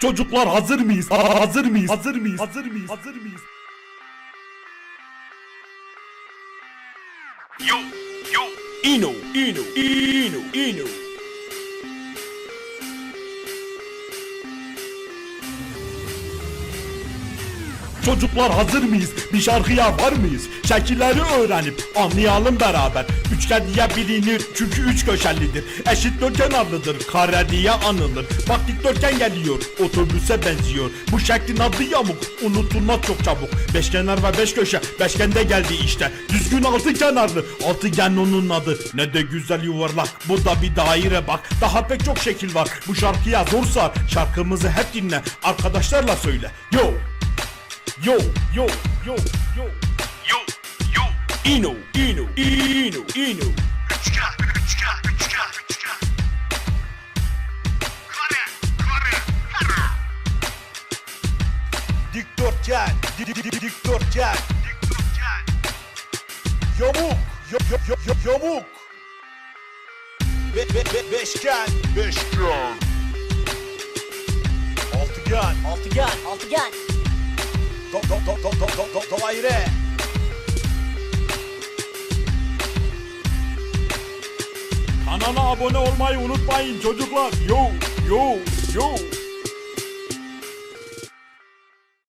Çocuklar hazır mıyız? Ha- Hazır mıyız? Hazır mıyız? Hazır mıyız? Hazır mıyız? Yo, yo. Ino, Ino, Ino, Ino. Çocuklar hazır mıyız? Bir şarkıya var mıyız? Şekilleri öğrenip anlayalım beraber. Üçgen diye bilinir çünkü üç köşelidir. Eşit dörtkenarlıdır, kare diye anılır. Bak dikdörtgen geliyor, otobüse benziyor. Bu şeklin adı yamuk, unutulmaz çok çabuk. Beşkenar ve beş köşe, beşgende geldi işte. Düzgün altı kenarlı, altıgen onun adı. Ne de güzel yuvarlak, bu da bir daire bak. Daha pek çok şekil var. Bu şarkıya zor şarkımızı hep dinle. Arkadaşlarla söyle. Yo, yo, yo, yo, yo. Yo, yo. Ino, ino, ino, ino. Üçgen, üçgen, üçgen, üçgen. Kare, kare, kare. Dikdörtgen, di- di- di- dikdörtgen, Dikdörtgen. yamuk. Be- be- be- beşgen, Beşgen. altıgen, Altıgen, altıgen. Do- do- do- do- do- do- do- daire, Kanala abone olmayı unutmayın çocuklar. Yo, yo, yo.